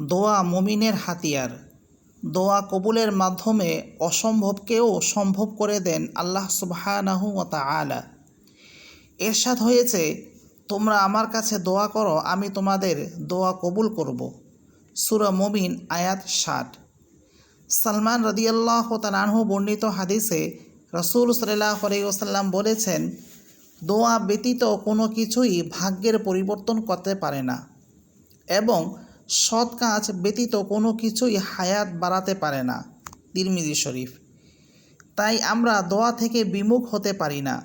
দোয়া মুমিনের হাতিয়ার। দোয়া কবুলের মাধ্যমে অসম্ভবকেও সম্ভব করে দেন আল্লাহ সুবহানাহু ওয়া তাআলা। এরশাদ হয়েছে, তোমরা আমার কাছে দোয়া করো, আমি তোমাদের দোয়া কবুল করব। সূরা মুমিন, আয়াত ষাট। সালমান রদিয়াল্লাহ তালানহু বর্ণিত হাদিসে রসুল সাল্লাহ আলাইসাল্লাম বলেছেন, দোয়া ব্যতীত কোনো কিছুই ভাগ্যের পরিবর্তন করতে পারে না। এবং সৎ কাজ ব্যতীত কোনো কিছুই হায়াত বাড়াতে পারে না, তিরমিজি শরীফ। তাই আমরা দোয়া থেকে বিমুখ হতে পারি না।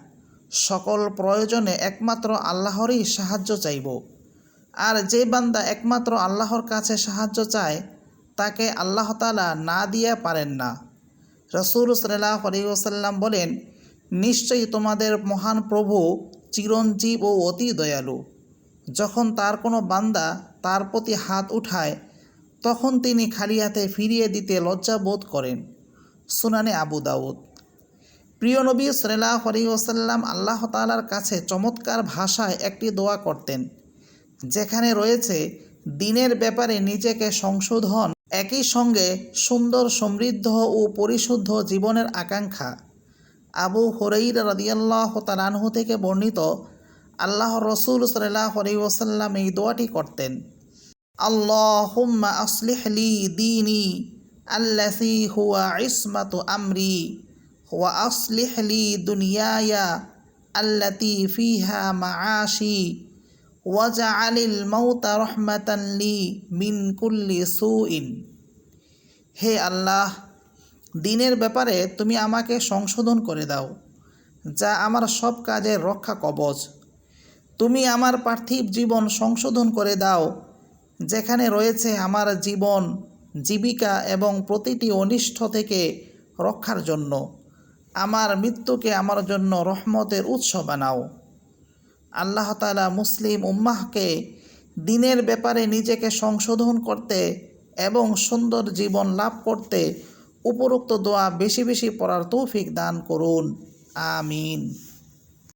সকল প্রয়োজনে একমাত্র আল্লাহরই সাহায্য চাইব। আর যে বান্দা একমাত্র আল্লাহর কাছে সাহায্য চায়, তাকে আল্লাহ তালা না দিয়ে পারেন না। রসুল সাল্লাহ আলিউসাল্লাম বলেন, নিশ্চয়ই তোমাদের মহান প্রভু চিরঞ্জীব ও অতি দয়ালু। যখন তার কোনো বান্দা তার প্রতি হাত উঠায়, তখন তিনি খালি হাতে ফিরিয়ে দিতে লজ্জা বোধ করেন। সুনানে আবু দাউদ। প্রিয় নবী সাল্লাহ আলিউসাল্লাম আল্লাহ তালার কাছে চমৎকার ভাষায় একটি দোয়া করতেন, যেখানে রয়েছে, দিনের ব্যাপারে নিজেকে সংশোধন, একই সঙ্গে সুন্দর সমৃদ্ধ ও পরিশুদ্ধ জীবনের আকাঙ্ক্ষা। আবু হরেইর রাদিয়াল্লাহ তালানহু থেকে বর্ণিত আল্লাহ রসুল সাল্লাহ ওসাল্লাম এই দোয়াটি করতেন। আল্লাহুম্মা আসলিহলি দিনী আল্লাসি হুয়া ইসমাতু আমরি ওয়া আসলিহলি দুনিয়ায়া আল্লাতি ফিহা মাআশি ওয়াজআলিল মাউতা রহমাতান লি মিন কুল্লি সুইন। হে আল্লাহ, দিনের ব্যাপারে তুমি আমাকে সংশোধন করে দাও, যা আমার সব কাজের রক্ষা কবচ তুমি আমার পার্থিব জীবন সংশোধন করে দাও, যেখানে রয়েছে আমার জীবন, জীবিকা এবং প্রতিটি অনিষ্ঠ থেকে রক্ষার জন্য। আমার মৃত্যুকে আমার জন্য রহমতের উৎস বানাও। আল্লাহ তালা মুসলিম উম্মাহকে দিনের ব্যাপারে নিজেকে সংশোধন করতে এবং সুন্দর জীবন লাভ করতে উপরোক্ত দোয়া বেশি বেশি পড়ার তৌফিক দান করুন। আমিন।